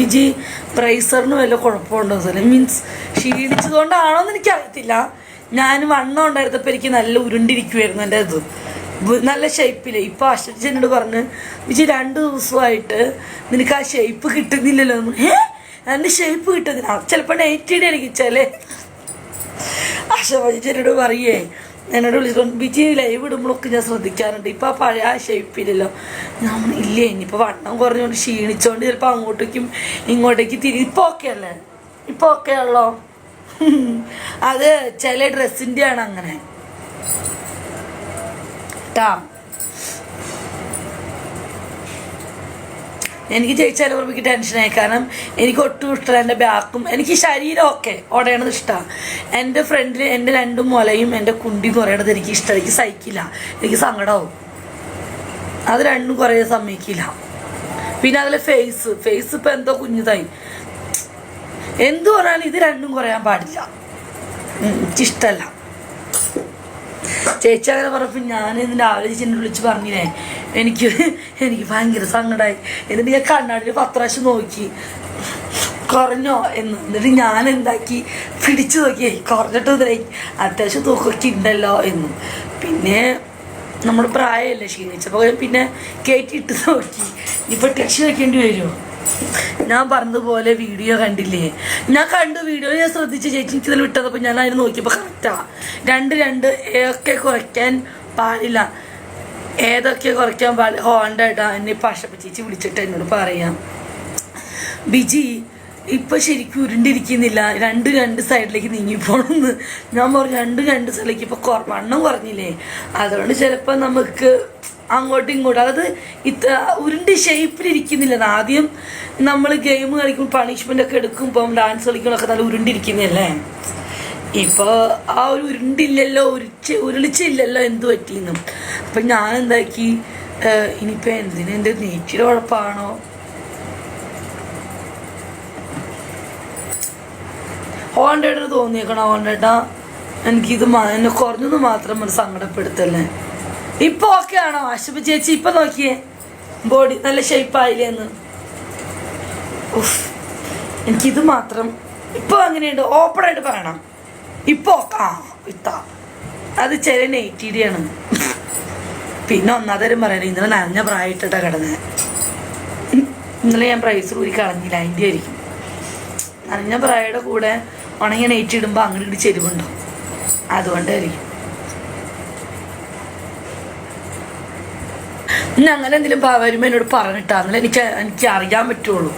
ബിജി പ്രൈസറിന് വല്ല കുഴപ്പമുണ്ടോ സാറേ മീൻസ് ക്ഷീണിച്ചതുകൊണ്ടാണോ എന്ന് എനിക്കറിയത്തില്ല. ഞാൻ വണ്ണം ഉണ്ടായിരുന്നപ്പോൾ എനിക്ക് നല്ല ഉരുണ്ടിരിക്കുമായിരുന്നു എന്റെ ഇത്. നല്ല ഷേപ്പിൽ ഇപ്പോൾ അശ്വതി എന്നോട് പറഞ്ഞ് ബിജി രണ്ട് ദിവസമായിട്ട് നിനക്ക് ആ ഷേപ്പ് കിട്ടുന്നില്ലല്ലോ. എന്ന്." ഏ? എന്റെ ഷേപ്പ് കിട്ടുന്നില്ല. ചിലപ്പോൾ നൈറ്റിയുടെ ആയിരിക്കും ചില അശോചനോട് പറയേ എന്നോട് വിളിച്ചുകൊണ്ട് ബിജി ലൈവ് ഇടുമ്പോഴൊക്കെ ഞാൻ ശ്രദ്ധിക്കാറുണ്ട്. ഇപ്പം ആ പഴയ ഷേപ്പില്ലല്ലോ ഞാൻ ഇല്ല? ഇനിയിപ്പോൾ വണ്ണം കുറഞ്ഞുകൊണ്ട് ക്ഷീണിച്ചോണ്ട് ചിലപ്പോൾ അങ്ങോട്ടേക്കും ഇങ്ങോട്ടേക്കും തിരി ഇപ്പോൾ ഓക്കെ അല്ലേ? ഇപ്പോൾ ഓക്കെ ആണല്ലോ. അത് ചില ഡ്രസ്സിന്റെ ആണ് അങ്ങനെ. ട്ടാ. എനിക്ക് ജയിച്ചാലും ഉറപ്പിക്ക് ടെൻഷനായി കാരണം എനിക്ക് ഒട്ടും ഇഷ്ടമല്ല എന്റെ ബാക്കും. എനിക്ക് ശരീരമൊക്കെ ഉടയണത് ഇഷ്ടമാണ് എന്റെ ഫ്രണ്ടിൽ എന്റെ രണ്ടും മുലയും എന്റെ കുണ്ടി കുറയണത് എനിക്ക് ഇഷ്ടം. എനിക്ക് സഹിക്കില്ല. എനിക്ക് സങ്കടമാവും അത് രണ്ടും കുറേ സമ്മതിക്കില്ല. പിന്നെ അതിലെ ഫേസ് ഫേസ് ഇപ്പം എന്തോ കുഞ്ഞിതായി. എന്ത് പറഞ്ഞാലും ഇത് രണ്ടും കുറയാൻ പാടില്ല. എനിക്കിഷ്ടമല്ല ചേച്ചി അങ്ങനെ പറഞ്ഞപ്പോൾ ഞാൻ ഇന്ന് രാവിലെ എന്നെ വിളിച്ച് പറഞ്ഞില്ലേ എനിക്ക് എനിക്ക് ഭയങ്കര സങ്കടമായി എന്നിട്ട് ഞാൻ കണ്ണാടിയിൽ പത്ത് പ്രാവശ്യം നോക്കി. കുറഞ്ഞോ എന്ന്. എന്നിട്ട് ഞാൻ എന്താക്കി? പിടിച്ചു നോക്കി. കുറഞ്ഞിട്ട് ഇതായി. അത്യാവശ്യം തൂക്കൊക്കെ ഉണ്ടല്ലോ എന്ന്. പിന്നെ നമ്മൾ പ്രായമല്ലേ ക്ഷീണിച്ചപ്പോൾ പിന്നെ കയറ്റിയിട്ട് നോക്കി. ഇപ്പം ടെക്സ്റ്റ് വയ്ക്കേണ്ടി വരുമോ ഞാൻ പറഞ്ഞതുപോലെ വീഡിയോ കണ്ടില്ലേ? ഞാൻ കണ്ടു വീഡിയോ ഞാൻ ശ്രദ്ധിച്ച് ചേച്ചി ഇതിൽ വിട്ടതപ്പോൾ ഞാൻ അതിന് നോക്കിയപ്പോൾ കറക്റ്റാ രണ്ട് രണ്ട് ഏതൊക്കെ കുറയ്ക്കാൻ പാടില്ല. ഏതൊക്കെ കുറയ്ക്കാൻ പാടില്ല ഹോണ്ടായിട്ടാ എന്നെ പശപ്പ ചേച്ചി വിളിച്ചിട്ട് എന്നോട് പറയാം. ബിജി ഇപ്പൊ ശരിക്കും ഉരുണ്ടിരിക്കുന്നില്ല. രണ്ട് രണ്ട് സൈഡിലേക്ക് നീങ്ങിപ്പോണെന്ന്. ഞാൻ പറഞ്ഞു രണ്ട് രണ്ട് സൈഡിലേക്ക് ഇപ്പൊ വണ്ണം കുറഞ്ഞില്ലേ. അതുകൊണ്ട് ചിലപ്പോൾ നമുക്ക് അങ്ങോട്ടും ഇങ്ങോട്ടും. അതായത് ഇത്ര ഉരുണ്ട് ഷേപ്പിലിരിക്കുന്നില്ല ആദ്യം നമ്മൾ ഗെയിം കളിക്കും പണിഷ്മെന്റ് ഒക്കെ എടുക്കുമ്പം ഡാൻസ് കളിക്കുമ്പോഴൊക്കെ നല്ല ഉരുണ്ടിരിക്കുന്നതല്ലേ? ഇപ്പോൾ ആ ഒരു ഉരുണ്ടില്ലല്ലോ ഉരുച്ച് ഉരുളിച്ചില്ലല്ലോ എന്ത് പറ്റിയെന്നും. അപ്പം ഞാൻ എന്താക്കി ഇനിയിപ്പോൾ എന്തിനും? എന്റെ നെറ്റിയുടെ കുഴപ്പമാണോ ഹോണ്ടേട്ടന് തോന്നിയേക്കണോ ഹോണ്ടേട്ടാ? എനിക്കിത് എന്നെ കുറഞ്ഞത് മാത്രം സങ്കടപ്പെടുത്തല്ലേ? ഇപ്പൊ ഓക്കെ ആണോ? അശുഭ ചേച്ചി ഇപ്പൊ നോക്കിയേ. ബോഡി നല്ല ഷേപ്പ് ആയില്ലേ എന്ന്. ഉഫ്. എനിക്കിത് മാത്രം ഇപ്പൊ അങ്ങനെയുണ്ട്. ഓപ്പൺ ആയിട്ട് പറയണം. ഇപ്പൊ ആ ഇത്ത. അത് ചില നെയ്റ്റിയുടെ ആണ്. പിന്നെ ഒന്നാതരം പറയണം ഇന്നലെ നനഞ്ഞ പ്രായമായിട്ടാ കിടന്നത് ഇന്നലെ ഞാൻ പ്രൈസ് കൂടി കളഞ്ഞില്ല അതിന്റെ ആയിരിക്കും. നനഞ്ഞ പ്രായയുടെ കൂടെ ഉണങ്ങിയ നെയ്റ്റ് ഇടുമ്പോൾ അങ്ങോട്ട് ചെരുവുണ്ടാവും അതുകൊണ്ടായിരിക്കും. ഇനി അങ്ങനെ എന്തെങ്കിലും വരുമ്പോൾ എന്നോട് പറഞ്ഞിട്ടാന്നല്ലേ എനിക്ക് എനിക്ക് അറിയാൻ പറ്റുള്ളൂ.